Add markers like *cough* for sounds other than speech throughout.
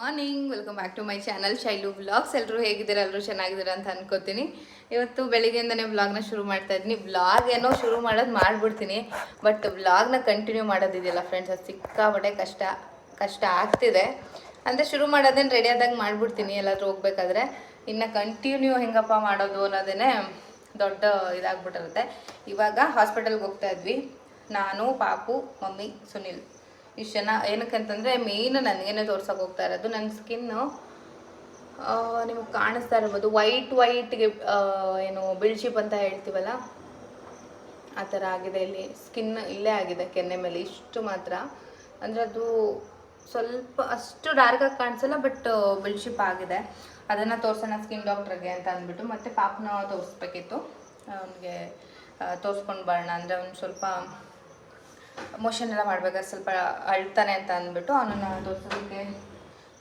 Morning, welcome back to my channel Shailu vlogs. ಎಲ್ಲರೂ ಹೇಗಿದ್ದೀರಾ? ಎಲ್ಲರೂ ಚೆನ್ನಾಗಿದ್ದೀರಾ ಅಂತ ಅನ್ಕೋತೀನಿ. ಇವತ್ತು ಬೆಳಿಗ್ಗೆಯಿಂದನೇ ವ್ಲಾಗ್ನ ಶುರು ಮಾಡ್ತಾ ಇದ್ದೀನಿ. ವ್ಲಾಗ್ ಏನೋ ಶುರು ಮಾಡೋದು ಮಾಡಿಬಿಡ್ತೀನಿ, ಬಟ್ ವ್ಲಾಗ್ನ ಕಂಟಿನ್ಯೂ ಮಾಡೋದಿದೆಯಲ್ಲ ಫ್ರೆಂಡ್ಸ್ ಅದು ಸಿಕ್ಕಾಪಟ್ಟೆ ಕಷ್ಟ ಕಷ್ಟ ಆಗ್ತಿದೆ. ಅಂದರೆ ಶುರು ಮಾಡೋದೇನು ರೆಡಿ ಆದಾಗ ಮಾಡಿಬಿಡ್ತೀನಿ, ಎಲ್ಲಾದರೂ ಹೋಗ್ಬೇಕಾದ್ರೆ. ಇನ್ನು ಕಂಟಿನ್ಯೂ ಹೆಂಗಪ್ಪ ಮಾಡೋದು ಅನ್ನೋದೇ ದೊಡ್ಡ ಇದಾಗ್ಬಿಟ್ಟಿರುತ್ತೆ. ಇವಾಗ ಹಾಸ್ಪಿಟಲ್ಗೆ ಹೋಗ್ತಾ ಇದ್ವಿ. ನಾನು, ಪಾಪು, ಮಮ್ಮಿ, ಸುನಿಲ್. ಇಷ್ಟು ಜನ ಏನಕ್ಕೆ ಅಂತಂದರೆ ಮೇಯ್ನ್ ನನಗೇನೆ ತೋರ್ಸೋಕೆ ಹೋಗ್ತಾ ಇರೋದು ನನ್ನ ಸ್ಕಿನ್ನು ನಿಮಗೆ ಕಾಣಿಸ್ತಾ ಇರ್ಬೋದು. ವೈಟ್ ವೈಟ್ಗೆ ಏನು ಬಿಳ್ಶಿಪ್ ಅಂತ ಹೇಳ್ತೀವಲ್ಲ? ಆ ಥರ ಆಗಿದೆ ಇಲ್ಲಿ. ಸ್ಕಿನ್ ಇಲ್ಲೇ ಆಗಿದೆ ಕೆನ್ನೆ ಮೇಲೆ, ಇಷ್ಟು ಮಾತ್ರ. ಅಂದರೆ ಅದು ಸ್ವಲ್ಪ, ಅಷ್ಟು ಡಾರ್ಕಾಗಿ ಕಾಣಿಸಲ್ಲ ಬಟ್ ಬಿಳ್ಶಿಪ್ ಆಗಿದೆ. ಅದನ್ನು ತೋರಿಸೋಣ ಸ್ಕಿನ್ ಡಾಕ್ಟ್ರಿಗೆ ಅಂತ ಅಂದ್ಬಿಟ್ಟು. ಮತ್ತು ಪಾಪನ ತೋರಿಸ್ಬೇಕಿತ್ತು. ಅವನಿಗೆ ತೋರಿಸ್ಕೊಂಡು ಬರೋಣ. ಅಂದರೆ ಅವ್ನು ಸ್ವಲ್ಪ ಮೋಷನ್ ಎಲ್ಲ ಮಾಡ್ಬೇಕಾದ್ರೆ ಸ್ವಲ್ಪ ಅಳ್ತಾನೆ ಅಂತ ಅಂದ್ಬಿಟ್ಟು ಅವನನ್ನು ತೋರಿಸೋದಕ್ಕೆ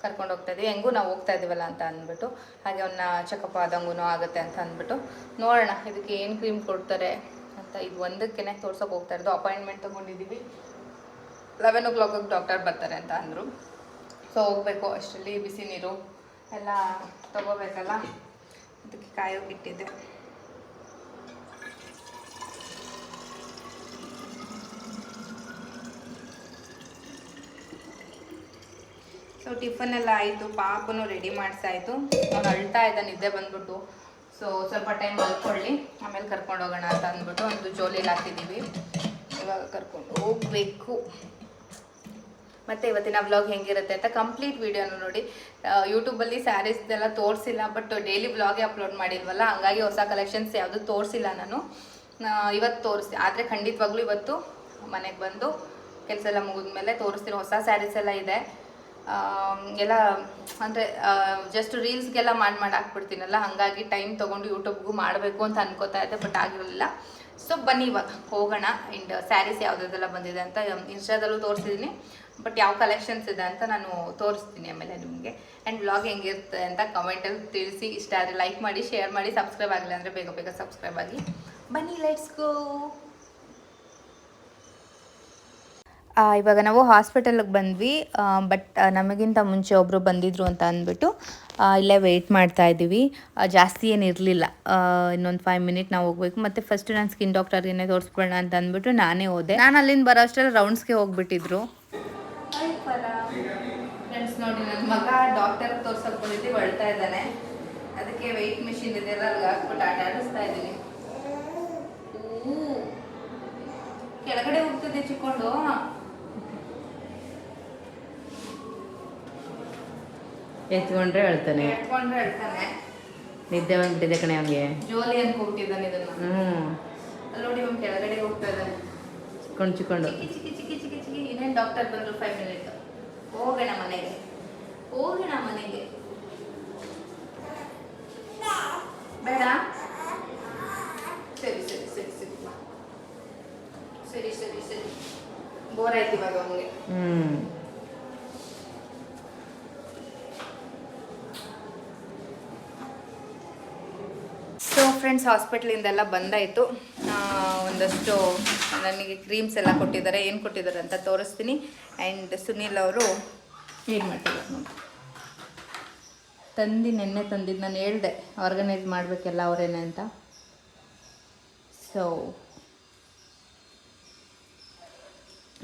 ಕರ್ಕೊಂಡು ಹೋಗ್ತಾ ಇದ್ದೀವಿ ಹೆಂಗೂ ನಾವು ಹೋಗ್ತಾ ಇದ್ದೀವಲ್ಲ ಅಂತ ಅಂದ್ಬಿಟ್ಟು, ಹಾಗೆ ಅವನ್ನ ಚೆಕಪ್ ಆದಂಗೂ ಆಗುತ್ತೆ ಅಂತ ಅಂದ್ಬಿಟ್ಟು, ನೋಡೋಣ ಇದಕ್ಕೆ ಏನು ಕ್ರೀಮ್ ಕೊಡ್ತಾರೆ ಅಂತ ಇದು ಒಂದಕ್ಕೇ ತೋರ್ಸೋಕೆ ಹೋಗ್ತಾ ಇರೋದು. ಅಪಾಯಿಂಟ್ಮೆಂಟ್ ತೊಗೊಂಡಿದ್ದೀವಿ. ಲೆವೆನ್ ಓ ಕ್ಲಾಕಿಗೆ ಡಾಕ್ಟರ್ ಬರ್ತಾರೆ ಅಂತ ಅಂದರು. ಸೊ ಹೋಗಬೇಕು, ಅಷ್ಟರಲ್ಲಿ ಬಿಸಿ ನೀರು ಎಲ್ಲ ತಗೋಬೇಕಲ್ಲ? ಅದಕ್ಕೆ ಕಾಯೋಕೆ ಸೊ ಟಿಫನ್ ಎಲ್ಲ ಆಯಿತು, ಪಾಪನು ರೆಡಿ ಮಾಡಿಸಾಯಿತು. ಅವ್ನು ಅಳ್ತಾ ಇದ್ದ, ನಿದ್ದೆ ಬಂದ್ಬಿಟ್ಟು. ಸೊ ಸ್ವಲ್ಪ ಟೈಮ್ ಮಲ್ಕೊಳ್ಳಿ, ಆಮೇಲೆ ಕರ್ಕೊಂಡು ಹೋಗೋಣ ಅಂತ ಅಂದ್ಬಿಟ್ಟು ಒಂದು ಜೋಲಿಲಿ ಹಾಕಿದ್ದೀವಿ ಇವಾಗ ಕರ್ಕೊಂಡು ಹೋಗಬೇಕು. ಮತ್ತು ಇವತ್ತಿನ ವ್ಲಾಗ್ ಹೆಂಗಿರುತ್ತೆ ಅಂತ ಕಂಪ್ಲೀಟ್ ವೀಡಿಯೋನು ನೋಡಿ. ಯೂಟ್ಯೂಬಲ್ಲಿ ಸ್ಯಾರೀಸ್ದೆಲ್ಲ ತೋರಿಸಿಲ್ಲ ಬಟ್ ಡೈಲಿ ವ್ಲಾಗೇ ಅಪ್ಲೋಡ್ ಮಾಡಿಲ್ವಲ್ಲ, ಹಂಗಾಗಿ ಹೊಸ ಕಲೆಕ್ಷನ್ಸ್ ಯಾವುದು ತೋರಿಸಿಲ್ಲ ನಾನು. ಇವತ್ತು ತೋರಿಸಿ, ಆದರೆ ಖಂಡಿತವಾಗ್ಲೂ ಇವತ್ತು ಮನೆಗೆ ಬಂದು ಕೆಲಸ ಎಲ್ಲ ಮುಗಿದ್ಮೇಲೆ ತೋರಿಸ್ತೀನಿ ಹೊಸ ಸ್ಯಾರೀಸ್ ಎಲ್ಲ ಇದೆ. ಎಲ್ಲ, ಅಂದರೆ ಜಸ್ಟ್ ರೀಲ್ಸ್ಗೆಲ್ಲ ಮಾಡಿ ಮಾಡಿ ಹಾಕ್ಬಿಡ್ತೀನಲ್ಲ, ಹಾಗಾಗಿ ಟೈಮ್ ತೊಗೊಂಡು ಯೂಟ್ಯೂಬ್ಗೂ ಮಾಡಬೇಕು ಅಂತ ಅನ್ಕೋತಾ ಇದ್ದೆ ಬಟ್ ಆಗಿರಲಿಲ್ಲ. ಸೊ ಬನ್ನಿ ಇವಾಗ, ಹೋಗೋಣ. ಆ್ಯಂಡ್ ಸ್ಯಾರೀಸ್ ಯಾವುದೆಲ್ಲ ಬಂದಿದೆ ಅಂತ ಇನ್ಸ್ಟಾದಲ್ಲೂ ತೋರಿಸಿದ್ದೀನಿ ಬಟ್ ಯಾವ ಕಲೆಕ್ಷನ್ಸ್ ಇದೆ ಅಂತ ನಾನು ತೋರಿಸ್ತೀನಿ ಆಮೇಲೆ ನಿಮಗೆ. ಆ್ಯಂಡ್ ವ್ಲಾಗ್ ಹೆಂಗಿರುತ್ತೆ ಅಂತ ಕಮೆಂಟಲ್ಲಿ ತಿಳಿಸಿ. ಇಷ್ಟ ಆದರೆ ಲೈಕ್ ಮಾಡಿ ಶೇರ್ ಮಾಡಿ ಸಬ್ಸ್ಕ್ರೈಬ್ ಆಗಿಲ್ಲ ಅಂದರೆ ಬೇಗ ಬೇಗ ಸಬ್ಸ್ಕ್ರೈಬ್ ಆಗಿ. ಬನ್ನಿ ಲೈಟ್ಸ್ಗೂ ಆ, ಇವಾಗ ನಾವು ಹಾಸ್ಪಿಟಲ್ಗೆ ಬಂದ್ವಿ. ಬಟ್ ನಮಗಿಂತ ಮುಂಚೆ ಒಬ್ಬರು ಬಂದಿದ್ರು ಅಂತ ಅಂದ್ಬಿಟ್ಟು ಇಲ್ಲೇ ವೆಯ್ಟ್ ಮಾಡ್ತಾ ಇದ್ದೀವಿ. ಜಾಸ್ತಿ ಏನು ಇರಲಿಲ್ಲ. ಇನ್ನೊಂದು ಫೈವ್ ಮಿನಿಟ್ ನಾವು ಹೋಗ್ಬೇಕು. ಮತ್ತು ಫಸ್ಟ್ ನಾನು ಸ್ಕಿನ್ ಡಾಕ್ಟರ್ಗೆ ತೋರಿಸ್ಕೊಳ್ಳೋಣ ಅಂತ ಅಂದ್ಬಿಟ್ಟು ನಾನೇ ಹೋದೆ. ನಾನು ಅಲ್ಲಿಂದ ಬರೋ ಅಷ್ಟರಲ್ಲಿ ರೌಂಡ್ಸ್ಗೆ ಹೋಗ್ಬಿಟ್ಟಿದ್ರು. ನೋಡಿ ನನ್ನ ಮಗ ಡಾಕ್ಟರ್ ತೋರ್ಸಕ್ಕೆ ಇದ್ದಾನೆ. ಅದಕ್ಕೆ ವೆಯ್ಟ್ ಮಿಷಿನ್ ಹಾಕ್ಬಿಟ್ಟು ಆಟ ಆಡಿಸ್ತಾ ಇದ್ದೀನಿ ಕೆಳಗಡೆ ಹೋಗ್ತದೆ ಚಿಕ್ಕೊಂಡು. ಎತ್ಕೊಂಡ್ರೆ ಹೇಳ್ತಾನೆ ಎತ್ಕೊಂಡ್ರೆ ಹೇಳ್ತಾನೆ ನಿದ್ದೆ ಬಂದ್ಬಿಟ್ಟಿದೆ ಕಣೆ ಅವನಿಗೆ. ಜೋಲಿ ಅನ್ಕೊಬಿಟ್ಟಿದ್ದಾನೆ ಇದನ್ನ. ಹ್ಞೂ ಅಲ್ಲಿ ನೋಡಿ ಅವ್ನು ಕೆಳಗಡೆ ಹೋಗ್ತಾ ಇದ್ದಾನೆ. ಚಿಕ್ಕೊಂಡು ಚಿಕ್ಕೊಂಡು. ಚಿಕ್ಕಿ ಚಿಕ್ಕಿ ಚಿಕ್ಕಿ ಚಿಕ್ಕಿ ಇನ್ನೇನು ಡಾಕ್ಟರ್ ಬಂದ್ರು ಫೈವ್ ಮಿನಿಟ್ ಹೋಗೋಣ ಮನೆಗೆ. ಹೋಗೋಣ ಮನೆಗೆ. ಬೇಡ ಸರಿ ಸರಿ ಸರಿ ಸರಿ. ಸರಿ ಸರಿ ಸರಿ. ಬೋರ್ ಆಯ್ತು ಇವಾಗ ಅವನಿಗೆ. ಹ್ಞೂ ಸೊ ಫ್ರೆಂಡ್ಸ್ ಹಾಸ್ಪಿಟ್ಲಿಂದೆಲ್ಲ ಬಂದಾಯಿತು. ಒಂದಷ್ಟು ನನಗೆ ಕ್ರೀಮ್ಸ್ ಎಲ್ಲ ಕೊಟ್ಟಿದ್ದಾರೆ. ಏನು ಕೊಟ್ಟಿದ್ದಾರೆ ಅಂತ ತೋರಿಸ್ತೀನಿ. ಆ್ಯಂಡ್ ಸುನೀಲ್ ಅವರು ಏನು ಮಾಡ್ತಿದ್ದಾರೆ ನೋಡಿ. ತಂದು ನೆನ್ನೆ ತಂದಿದ್ದು. ನಾನು ಹೇಳ್ದೆ ಆರ್ಗನೈಸ್ ಮಾಡಬೇಕೆಲ್ಲ ಅವರೇನೆ ಅಂತ. ಸೊ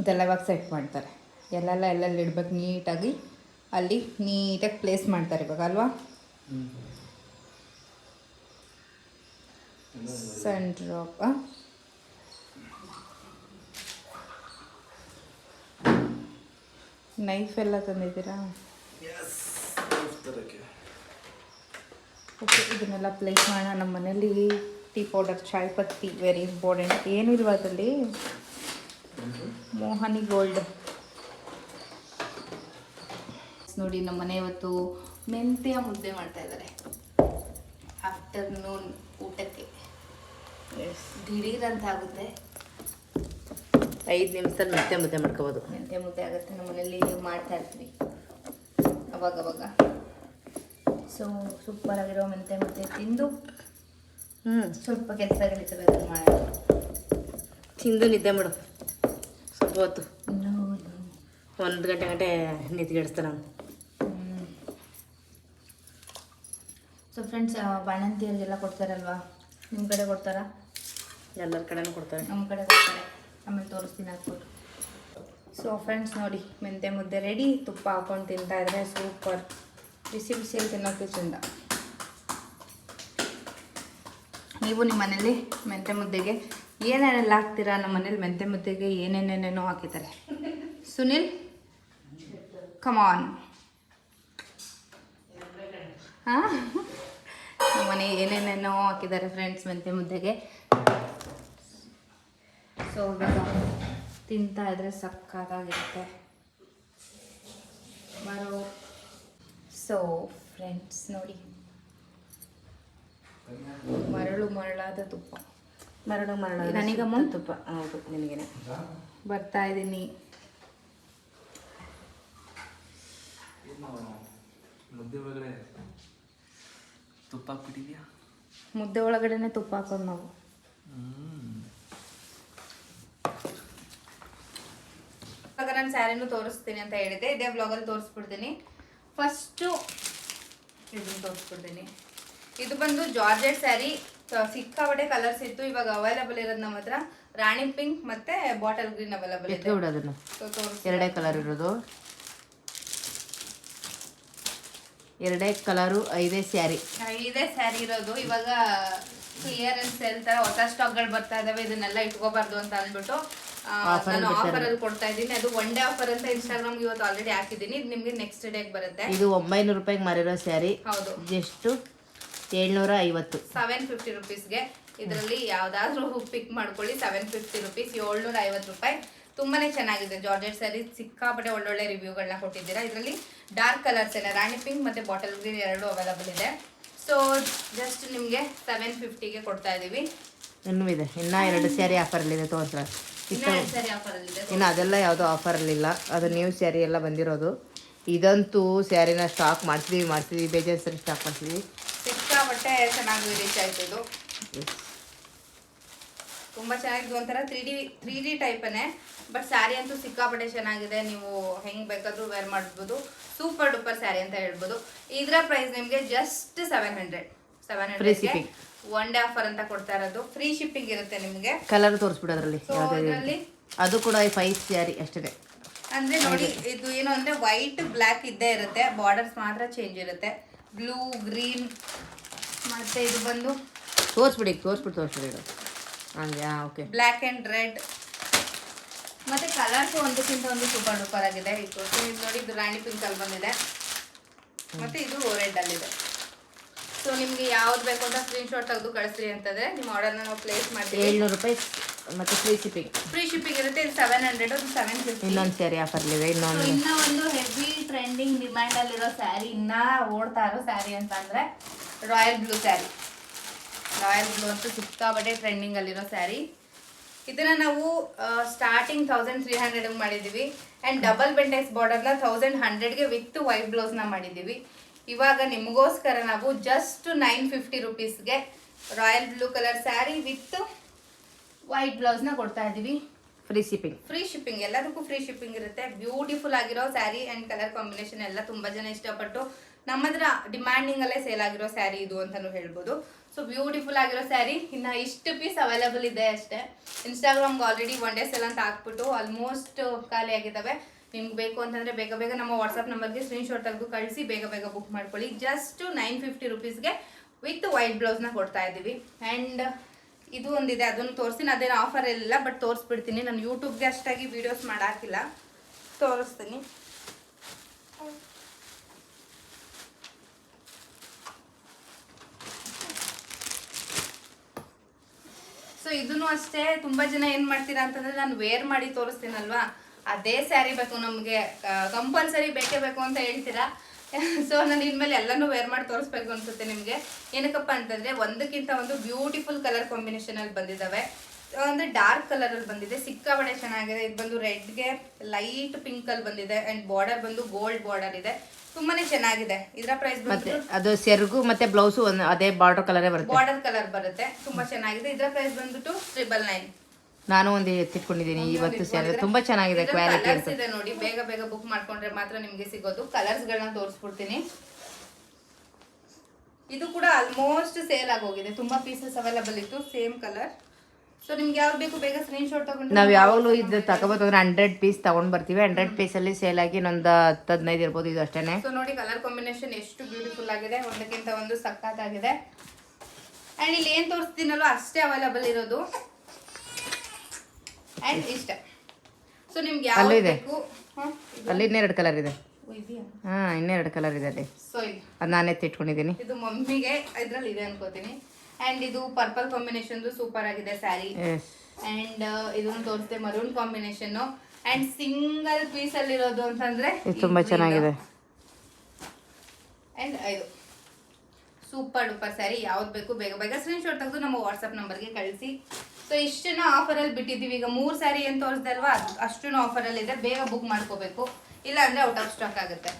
ಇದೆಲ್ಲ ಇವಾಗ ಸೆಟ್ ಮಾಡ್ತಾರೆ. ಎಲ್ಲೆಲ್ಲ ಎಲ್ಲೆಲ್ಲಿ ಇಡ್ಬೇಕು ನೀಟಾಗಿ ಅಲ್ಲಿ ನೀಟಾಗಿ ಪ್ಲೇಸ್ ಮಾಡ್ತಾರೆ ಇವಾಗ ಅಲ್ವಾ? ಸನ್ ಡ್ರಾಪ್ ನೈಫ್ ಎಲ್ಲ ತಂದಿದ್ದೀರಾ? ಓಕೆ ಇದನ್ನೆಲ್ಲ ಪ್ಲೇಸ್ ಮಾಡೋಣ. ನಮ್ಮ ಮನೇಲಿ ಟೀ ಪೌಡರ್ ಚಾಯ್ ಪತ್ತಿ ವೆರಿ ಇಂಪಾರ್ಟೆಂಟ್ ಏನು ಇಲ್ವ ಅದರಲ್ಲಿ? ಮೋಹನಿ ಗೋಲ್ಡ್ ನೋಡಿ ನಮ್ಮ ಮನೆ ಇವತ್ತು ಮೆಂತ್ಯ ಮುದ್ದೆ ಮಾಡ್ತಾ ಇದ್ದಾರೆ. ಆಫ್ಟರ್ನೂನ್ ಊಟಕ್ಕೆ. ದಿಢೀರ್ ಅಂತ ಆಗುತ್ತೆ ಐದು ನಿಮಿಷದಲ್ಲಿ ಮತ್ತೆ ಮುದ್ದೆ ಮಾಡ್ಕೋಬೋದು. ಮೆಂತ್ಯ ಮುದ್ದೆ ಆಗುತ್ತೆ ನಮ್ಮ ಮನೇಲಿ ಮಾಡ್ತಾ ಇರ್ತೀವಿ ಅವಾಗ ಅವಾಗ ಸೊ ಸೂಪರ್ ಆಗಿರೋ ಮೆಂತೆ ಮುದ್ದೆ ತಿಂದು ಹ್ಞೂ ಸ್ವಲ್ಪ ಕೆಲಸಗಳಿರ್ತವೆ ಅದನ್ನು ಮಾಡೋದು ತಿಂದು ನಿದ್ದೆ ಮಾಡು. ಸ್ವಲ್ಪ ಹೊತ್ತು. ಒಂದು ಗಂಟೆ ಗಂಟೆ ನಿದ್ಗೆಡಿಸ್ತಾನೆ ಸೊ ಫ್ರೆಂಡ್ಸ್ ಬಾಣಂತಿಯರಿಗೆಲ್ಲ ಕೊಡ್ತಾರಲ್ವಾ? ನಿಮ್ಮ ಕಡೆ ಕೊಡ್ತಾರಾ? ಎಲ್ಲರ ಕಡೆನೂ ಕೊಡ್ತಾರೆ. ನಮ್ಮ ಕಡೆ ಕೊಡ್ತಾರೆ. ಆಮೇಲೆ ತೋರಿಸ್ತೀನಿ ಹಾಕ್ಬಿಟ್ಟು ಸೊ ಫ್ರೆಂಡ್ಸ್ ನೋಡಿ ಮೆಂತೆ ಮುದ್ದೆ ರೆಡಿ ತುಪ್ಪ ಹಾಕೊಂಡು ತಿಂತಾ ಇದ್ರೆ ಸೂಪರ್ ಬಿಸಿ ಬಿಸಿಯಲ್ಲಿ ತಿನ್ನೋಕ್ಕೆ ಚಂದ. ನೀವು ನಿಮ್ಮ ಮನೇಲಿ ಮೆಂತೆ ಮುದ್ದೆಗೆ ಏನೇನೆಲ್ಲ ಹಾಕ್ತೀರಾ? ನಮ್ಮ ಮನೇಲಿ ಮೆಂತೆ ಮುದ್ದೆಗೆ ಏನೇನೇನೇನೋ ಹಾಕಿದ್ದಾರೆ. ಸುನಿಲ್ ಕಮಾನ್ ಹಾಂ? ನಮ್ಮ ಮನೆ ಏನೇನೇನೋ ಹಾಕಿದ್ದಾರೆ ಫ್ರೆಂಡ್ಸ್ ಮೆಂತೆ ಮುದ್ದೆಗೆ. ಸೊ ಇವಾಗ ತಿಂತಾ ಇದ್ರೆ ಸಕ್ಕತ್ತಾಗಿರುತ್ತೆ ಬರೋ. ಸೊ ಫ್ರೆಂಡ್ಸ್ ನೋಡಿ. ಮರಳು ಮರಳಾದ ತುಪ್ಪ. ಮರಳು ಮರಳು ನನಗಮ್ಮ? ತುಪ್ಪ. ಹೌದು ನಿನಗೇನೆ. ಬರ್ತಾ ಇದ್ದೀನಿ ಮುದ್ದೆ ಒಳಗಡೆನೆ ತುಪ್ಪ ಹಾಕೋದು ನಾವು. ಇವಾಗ ನಾನು ಸ್ಯಾರಿನೂ ತೋರಿಸ್ತೀನಿ ಅಂತ ಹೇಳಿದೆ ಇದೇ ಬ್ಲಾಗಲ್ಲಿ ತೋರಿಸ್ಬಿಡ್ತೀನಿ. ಫಸ್ಟು ಇದನ್ನು ತೋರಿಸ್ಬಿಡ್ತೀನಿ. ಇದು ಬಂದು ಜಾರ್ಜೆಟ್ ಸ್ಯಾರಿ. ಸಿಕ್ಕಾಪಟ್ಟೆ ಕಲರ್ಸ್ ಇತ್ತು. ಇವಾಗ ಅವೈಲಬಲ್ ಇರೋದು ನಮ್ಮ ಹತ್ರ. ರಾಣಿ ಪಿಂಕ್ ಮತ್ತೆ ಬಾಟಲ್ ಗ್ರೀನ್ ಅವೈಲಬಲ್ ಇದೆ. ಬಿಡೋದನ್ನು. ಎರಡೇ ಕಲರ್ ಇರೋದು. ಎರಡೇ ಕಲರು ಐದೇ ಸ್ಯಾರಿ. ಐದೇ ಸ್ಯಾರಿ ಇರೋದು. ಇವಾಗ ಕ್ಲಿಯರೆನ್ಸ್ ಸೇಲ್ ತರ ಹೊಸ ಸ್ಟಾಕ್ಗಳು ಬರ್ತಾ ಇದಾವೆ. ಇದನ್ನೆಲ್ಲ ಇಟ್ಕೋಬಾರ್ದು ಅಂತ ಅಂದ್ಬಿಟ್ಟು ನಾನು ಆಫರ್ ಅಲ್ಲಿ ಕೊಡ್ತಾ ಇದ್ದೀನಿ. ಅದು ಒನ್ ಡೇ ಆಫರ್ ಅಂತ ಇನ್ಸ್ಟಾಗ್ರಾಮ್ ಇವತ್ತು ಆಲ್ರೆಡಿ ಹಾಕಿದ್ದೀನಿ. ಇದು ನಿಮಗೆ ನೆಕ್ಸ್ಟ್ ಡೇಗೆ ಬರುತ್ತೆ. ಇದು ಒಂಬೈನೂರು ರೂಪಾಯಿಗೆ ಮಾರಿರೋ ಸ್ಯಾರಿ. ಹೌದು. ಜಸ್ಟು ಏಳ್ನೂರ ಐವತ್ತು ಸೆವೆನ್ ಫಿಫ್ಟಿ ರುಪೀಸ್ಗೆ. ಇದರಲ್ಲಿ ಯಾವ್ದಾದ್ರು ಪಿಕ್ ಮಾಡ್ಕೊಳ್ಳಿ. ಸೆವೆನ್ ಫಿಫ್ಟಿ ರುಪೀಸ್ ಏಳ್ನೂರ ಐವತ್ತು ರೂಪಾಯಿ. ತುಂಬಾನೇ ಚೆನ್ನಾಗಿದೆ ಜಾರ್ಜೆಟ್ ಸ್ಯಾರಿ ಸಿಕ್ಕಾಪಟ್ಟೆ ಒಳ್ಳೊಳ್ಳೆ ರಿವ್ಯೂಗಳನ್ನ ಕೊಟ್ಟಿದ್ದೀರಾ. ಇದರಲ್ಲಿ ಡಾರ್ಕ್ ಕಲರ್ಸ್ ಎಲ್ಲ ರಾಣಿ ಪಿಂಕ್ ಮತ್ತೆ ಬಾಟಲ್ ಗ್ರೀನ್ ಎರಡು ಅವೈಲಬಲ್ ಇದೆ. ಸೊ ಜಸ್ಟ್ ನಿಮಗೆ ಸೆವೆನ್ ಫಿಫ್ಟಿಗೆ ಕೊಡ್ತಾ ಇದ್ದೀವಿ ಇನ್ನೂ ಇದೆ. ಇನ್ನೂ ಎರಡು ಸ್ಯಾರಿ ಇದೆ ತೋರಿಸ್ರ. ಇನ್ನೂ ಅದೆಲ್ಲ ಯಾವುದೋ ಆಫರಲ್ಲಿಲ್ಲ ಅದು ನ್ಯೂ ಸ್ಯಾರಿ ಎಲ್ಲ ಬಂದಿರೋದು. ಇದಂತೂ ಸ್ಯಾರಿನ ಸ್ಟಾಕ್ ಮಾಡ್ತೀವಿ ಮಾಡ್ತೀವಿ ಬೇಜಾರು ಸರಿ ಸ್ಟಾಕ್ ಮಾಡ್ತೀವಿ ಸಿಕ್ಕಾಪಟ್ಟೆ ಚೆನ್ನಾಗಿ ರೀಚ್ ಆಯ್ತು ಇದು. ತುಂಬಾ ಚೆನ್ನಾಗಿದ್ದು ಒಂಥರ ತ್ರೀ ಡಿ ತ್ರೀ ಡಿ ಟೈಪನೇ ಬಟ್ ಸ್ಯಾರಿ ಅಂತೂ ಸಿಕ್ಕಾಪಟ್ಟೆ ಚೆನ್ನಾಗಿದೆ. ನೀವು ಹೆಂಗ್ ಬೇಕಾದ್ರೂ ವೇರ್ ಮಾಡ್ಬೋದು. ಸೂಪರ್ ಡೂಪರ್ ಸ್ಯಾರಿ ಅಂತ ಹೇಳ್ಬೋದು. ಇದರ ಪ್ರೈಸ್ ನಿಮಗೆ just seven hundred seven hundred. One day offer ಅಂತ ಕೊಡ್ತಾ ಇರೋದು. ಫ್ರೀ ಶಿಪ್ಪಿಂಗ್ ಇರುತ್ತೆ ನಿಮಗೆ. ಕಲರ್ ತೋರಿಸ್ಬಿಡು ಅದರಲ್ಲಿ ಅದು ಕೂಡ ಫೈವ್ ಸ್ಯಾರಿ ಅಷ್ಟೇ ಅಂದ್ರೆ ನೋಡಿ ಇದು ಏನು ಅಂದ್ರೆ ವೈಟ್ ಬ್ಲ್ಯಾಕ್ ಇದ್ದೇ ಇರುತ್ತೆ. ಬಾರ್ಡರ್ಸ್ ಮಾತ್ರ ಚೇಂಜ್ ಇರುತ್ತೆ. ಬ್ಲೂ ಗ್ರೀನ್ ಮತ್ತೆ ಇದು ಬಂದು ತೋರಿಸ್ಬಿಡಿ ತೋರಿಸ್ಬಿಟ್ಟು ತೋರಿಸ್ಬಿಡಿ ಇದು. ಹಂಗೆ ಓಕೆ ಬ್ಲ್ಯಾಕ್ ಅಂಡ್ ರೆಡ್ ಮತ್ತೆ ಕಲರ್ಸ್ ಒಂದಕ್ಕಿಂತ ಒಂದು ಸೂಪರ್ ಡೂಪರ್ ಆಗಿದೆ. ಇದು ಇದು ನೋಡಿ ಇದು ರಾಣಿ ಪಿಂಕ್ ಅಲ್ಲಿ ಬಂದಿದೆ. ಮತ್ತೆ ಇದು ರೆಡ್ ಅಲ್ಲಿದೆ. ಸೊ ನಿಮ್ಗೆ ಯಾವ್ದು ಬೇಕು ಅಂತ ಸ್ಕ್ರೀನ್ ಶಾಟ್ ತೆಗೆದು ಕಳಿಸ್ರಿ ಅಂತಂದ್ರೆ ನಿಮ್ಮ ಆರ್ಡರ್ನ ನಾವು ಪ್ಲೇಸ್ ಮಾಡ್ತೀವಿ. ಏಳ್ನೂರು ರೂಪಾಯಿ ಮತ್ತೆ ಫ್ರೀ ಶಿಪ್ಪಿಂಗ್ ಫ್ರೀ ಶಿಪ್ಪಿಂಗ್ ಇರುತ್ತೆ ಇದು ಸೆವೆನ್ ಹಂಡ್ರೆಡ್ ಒಂದು ಸೆವೆನ್ ಫಿಫ್ಟಿ ಇನ್ನೊಂದು ಸ್ಯಾರಿ ಆಫರ್ಲಿದೆ ಇನ್ನೊಂದು ಇನ್ನ ಒಂದು ಹೆವಿ ಟ್ರೆಂಡಿಂಗ್ ಡಿಮ್ಯಾಂಡ್ ಅಲ್ಲಿರೋ ಸ್ಯಾರಿ ಇನ್ನ ಓಡ್ತಾ ಇರೋ ಸ್ಯಾರಿ ಅಂತಂದ್ರೆ royal blue sari royal blue ಅಂತೂ ಸಿಕ್ಕಾಪಟ್ಟೆ ಟ್ರೆಂಡಿಂಗ್ ಅಲ್ಲಿರೋ ಸ್ಯಾರಿ ಇದನ್ನ ನಾವು ಸ್ಟಾರ್ಟಿಂಗ್ ತೌಸಂಡ್ ತ್ರೀ ಹಂಡ್ರೆಡ್ ಮಾಡಿದೀವಿ ಅಂಡ್ ಡಬಲ್ ಬೆಂಟೆಕ್ಸ್ ಬಾರ್ಡರ್ನ ತೌಸಂಡ್ ಹಂಡ್ರೆಡ್ಗೆ ವಿತ್ ವೈಟ್ ಬ್ಲೌಸ್ನ ಮಾಡಿದ್ದೀವಿ. ಇವಾಗ ನಿಮಗೋಸ್ಕರ ನಾವು just nine fifty ರುಪೀಸ್ಗೆ royal blue colour sari with white ಬ್ಲೌಸ್ನ ಕೊಡ್ತಾ ಇದ್ದೀವಿ ಫ್ರೀ ಶಿಪ್ಪಿಂಗ್ ಫ್ರೀ ಶಿಪ್ಪಿಂಗ್ ಎಲ್ಲದಕ್ಕೂ ಫ್ರೀ ಶಿಪ್ಪಿಂಗ್ ಇರುತ್ತೆ. ಬ್ಯೂಟಿಫುಲ್ ಆಗಿರೋ ಸ್ಯಾರಿ ಆ್ಯಂಡ್ ಕಲರ್ ಕಾಂಬಿನೇಷನ್ ಎಲ್ಲ ತುಂಬ ಜನ ಇಷ್ಟಪಟ್ಟು ನಮ್ಮದ್ರ ಡಿಮ್ಯಾಂಡಿಂಗ್ ಅಲ್ಲೇ ಸೇಲ್ ಆಗಿರೋ ಸ್ಯಾರಿ ಇದು ಅಂತಲೂ ಹೇಳ್ಬೋದು. ಸೊ ಬ್ಯೂಟಿಫುಲ್ ಆಗಿರೋ ಸ್ಯಾರಿ ಇನ್ನು ಇಷ್ಟು ಪೀಸ್ ಅವೈಲೇಬಲ್ ಇದೆ ಅಷ್ಟೇ. ಇನ್ಸ್ಟಾಗ್ರಾಮ್ಗೆ ಆಲ್ರೆಡಿ ಒನ್ ಡೇ ಸೆಲ್ ಅಂತ ಹಾಕ್ಬಿಟ್ಟು ಆಲ್ಮೋಸ್ಟ್ ಖಾಲಿ ಆಗಿದ್ದಾವೆ. ನಿಮ್ಗೆ ಬೇಕು ಅಂತಂದ್ರೆ ಬೇಗ ಬೇಗ ನಮ್ಮ ವಾಟ್ಸಪ್ ನಂಬರ್ಗೆ ಸ್ಕ್ರೀನ್ ಶಾಟ್ ತೆಗೆದು ಕಳಿಸಿ ಬೇಗ ಬೇಗ ಬುಕ್ ಮಾಡ್ಕೊಳ್ಳಿ. ಜಸ್ಟ್ ನೈನ್ ಫಿಫ್ಟಿ ರುಪೀಸ್ಗೆ ವಿತ್ ವೈಟ್ ಬ್ಲೌಸ್ನ ಕೊಡ್ತಾ ಇದ್ದೀವಿ. ಆ್ಯಂಡ್ ಇದು ಒಂದಿದೆ, ಅದನ್ನು ತೋರಿಸ್ತೀನಿ. ಅದೇನು ಆಫರ್ ಇಲ್ಲ ಬಟ್ ತೋರಿಸ್ಬಿಡ್ತೀನಿ. ನಾನು ಯೂಟ್ಯೂಬ್ಗೆ ಅಷ್ಟಾಗಿ ವೀಡಿಯೋಸ್ ಮಾಡಾಕಿಲ್ಲ. ತೋರಿಸ್ತೀನಿ. ಸೊ ಇದನ್ನು ಅಷ್ಟೇ. ತುಂಬಾ ಜನ ಏನು ಮಾಡ್ತೀರಾ ಅಂತಂದ್ರೆ ನಾನು ವೇರ್ ಮಾಡಿ ತೋರಿಸ್ತೀನಲ್ವಾ? ಅದೇ ಸ್ಯಾರಿ ಬೇಕು ನಮಗೆ. ಕಂಪಲ್ಸರಿ ಬೇಕೇ ಬೇಕು ಅಂತ ಹೇಳ್ತೀರಾ? *laughs* ಸೊ ನಾನು ಇನ್ಮೇಲೆ ಎಲ್ಲನೂ ವೇರ್ ಮಾಡಿ ತೋರಿಸ್ಬೇಕು ಅನ್ಸುತ್ತೆ ನಿಮಗೆ. ಏನಕ್ಕಪ್ಪ ಅಂತಂದ್ರೆ ಒಂದಕ್ಕಿಂತ ಒಂದು ಬ್ಯೂಟಿಫುಲ್ ಕಲರ್ ಕಾಂಬಿನೇಷನ್ ಅಲ್ಲಿ ಬಂದಿದ್ದಾವೆ ಅಂದರೆ ಡಾರ್ಕ್ ಕಲರ್ ಅಲ್ಲಿ ಬಂದಿದೆ. ಸಿಕ್ಕಾಬಡೆ ಚೆನ್ನಾಗಿದೆ. ಇದು ಬಂದು ರೆಡ್ಗೆ ಲೈಟ್ ಪಿಂಕ್ ಅಲ್ಲಿ ಬಂದಿದೆ. ಅಂಡ್ ಬಾರ್ಡರ್ ಬಂದು ಗೋಲ್ಡ್ ಬಾರ್ಡರ್ ಇದೆ. ತುಂಬಾನೇ ಚೆನ್ನಾಗಿದೆ. ಇದರ ಪ್ರೈಸ್ ಮತ್ತೆ ಅದು ಸೆರಗು ಮತ್ತೆ ಬ್ಲೌಸು ಅದೇ ಬಾರ್ಡರ್ ಕಲರೇ ಬರುತ್ತೆ. ಬಾರ್ಡರ್ ಕಲರ್ ಬರುತ್ತೆ. ತುಂಬಾ ಚೆನ್ನಾಗಿದೆ. ಇದರ ಪ್ರೈಸ್ ಬಂದ್ಬಿಟ್ಟು ಟ್ರಿಬಲ್ ನೈನ್ ನಾನು ಒಂದು ಎತ್ತಿಟ್ಕೊಂಡಿದ್ದೀನಿ ಇವತ್ತು ಸ್ಯಾರಿ ತುಂಬಾ ಚೆನ್ನಾಗಿದೆ ಕ್ವಾಲಿಟಿ ಅಂತ. ಇದೆ ನೋಡಿ ಬೇಗ ಬೇಗ ಬುಕ್ ಮಾಡ್ಕೊಂಡ್ರೆ ಮಾತ್ರ ನಿಮಗೆ ಸಿಗೋದು. ಕಲರ್ಸ್ ಗಳನ್ನ ತೋರಿಸ್ಬಿಡ್ತೀನಿ. ಇದು ಕೂಡ ಆಲ್ಮೋಸ್ಟ್ ಸೇಲ್ ಆಗೋಗಿದೆ ತುಂಬಾ ಪೀಸಸ್ ಅವೈಲೇಬಲ್ ಇತ್ತು ಸೇಮ್ ಕಲರ್ ಸೊ ನಿಮ್ಗೆ ಯಾವ್ದು ಬೇಕು ಬೇಗ ಸ್ಕ್ರೀನ್ ಶಾಟ್ ತಗೊಂಡು ನಾವು ಯಾವಾಗಲೂ ಇದು ತಗೋಬೋದಂದ್ರೆ ಹಂಡ್ರೆಡ್ ಪೀಸ್ ತಗೊಂಡ್ ಬರ್ತೀವಿ. ಹಂಡ್ರೆಡ್ ಅಲ್ಲಿ ಸೇಲ್ ಆಗಿ ಇನ್ನೊಂದು ಹತ್ತು ಹದಿನೈದು ಇರ್ಬೋದು ಇದು ಅಷ್ಟೇ ಸೊ ನೋಡಿ ಕಲರ್ ಕಾಂಬಿನೇಷನ್ ಎಷ್ಟು ಬ್ಯೂಟಿಫುಲ್ ಆಗಿದೆ ಒಂದಕ್ಕಿಂತ ಒಂದು ಸಖತ್ತಾಗಿದೆ. ಅಂಡ್ ಇಲ್ಲಿ ಏನ್ ತೋರಿಸ್ತೀನಲ್ಲೋ ಅಷ್ಟೇ ಅವೈಲೇಬಲ್ ಇರೋದು. ಅಂಡ್ ಇಷ್ಟ. ಸೊ ನಿಮ್ಗೆ ಅಲ್ಲೂ ಇದೆ. ಅಲ್ಲಿ ಇನ್ನೆರಡು ಕಲರ್ ಇದೆ. ಹಾಂ ಇನ್ನೆರಡು ಕಲರ್ ಇದೆ ಅಲ್ಲಿ. ಸೊ ಅದು ನಾನೇ ತಿಟ್ಕೊಂಡಿದ್ದೀನಿ. ಇದು ಮಮ್ಮಿಗೆ ಇದ್ರಲ್ಲಿ ಇದೆ ಅನ್ಕೋತೀನಿ. ಅಂಡ್ ಇದು ಪರ್ಪಲ್ ಕಾಂಬಿನೇಷನ್ ಸೂಪರ್ ಆಗಿದೆ ಸ್ಯಾರಿ ಆ್ಯಂಡ್ ಇದನ್ನು ತೋರಿಸ್ತೆ maroon combination and single piece ಅಲ್ಲಿ ಇರೋದು ಅಂತಂದ್ರೆ ಇದು ತುಂಬ ಚೆನ್ನಾಗಿದೆ. ಅಂಡ್ ಇದು. ಸೂಪರ್ ಡೂಪರ್ ಸ್ಯಾರಿ ಯಾವ್ದು ಬೇಕು ಬೇಗ ಬೇಗ ಸ್ಕ್ರೀನ್ಶಾಟ್ ತೆಗೆದು ನಮ್ಮ ವಾಟ್ಸಪ್ ನಂಬರ್ಗೆ ಕಳಿಸಿ. ಸೊ ಇಷ್ಟನ್ನು ಆಫರಲ್ಲಿ ಬಿಟ್ಟಿದ್ದೀವಿ. ಈಗ ಮೂರು ಸ್ಯಾರಿ ಏನು ತೋರಿಸ್ದಲ್ವಾ ಅಷ್ಟು ಅಷ್ಟೂ ಆಫರಲ್ಲಿ ಇದೆ. ಬೇಗ ಬುಕ್ ಮಾಡ್ಕೋಬೇಕು. ಇಲ್ಲ ಅಂದ್ರೆ ಔಟ್ ಆಫ್ ಸ್ಟಾಕ್ ಆಗುತ್ತೆ.